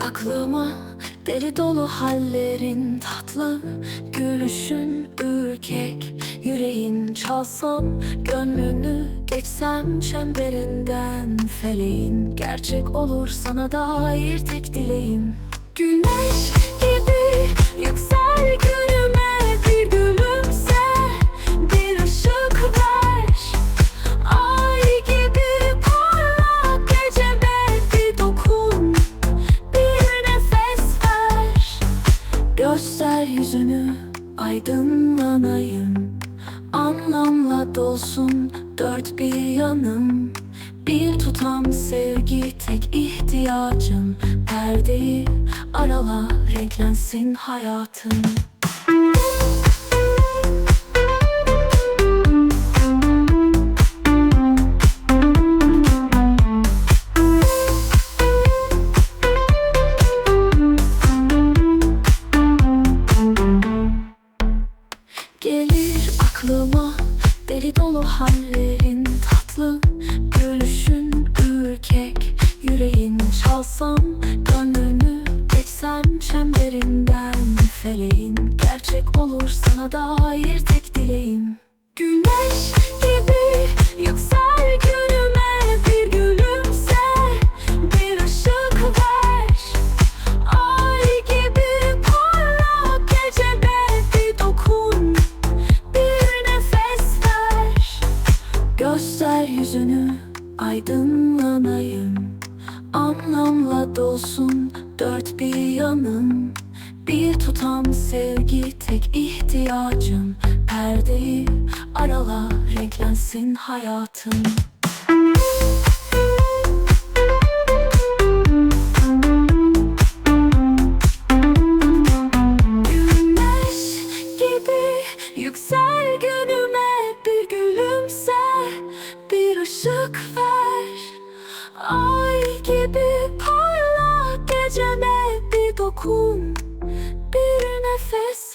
aklıma. Deli dolu hallerin tatlı Gülüşün ürkek. Yüreğin çalsam Gönlünü geçsem çemberinden Feleğin. Gerçek olur sana dair tek dileğim. Güneş Göster yüzünü aydınlanayım. Anlamla dolsun dört bir yanım. Bir tutam sevgi tek ihtiyacım. Perdeyi arala renklensin hayatım Gelir aklıma. Deli dolu hallerin tatlı Gülüşün ürkek. Yüreğin çalsam Gönlünü geçsem çemberinden Feleğin gerçek olur sana dair tek dileğim. Güneş Göster yüzünü aydınlanayım. Anlamla dolsun dört bir yanım. Bir tutam sevgi tek ihtiyacım. Perdeyi arala renklensin hayatım ışık ver. Ay gibi parla geceme bir dokun. Bir nefes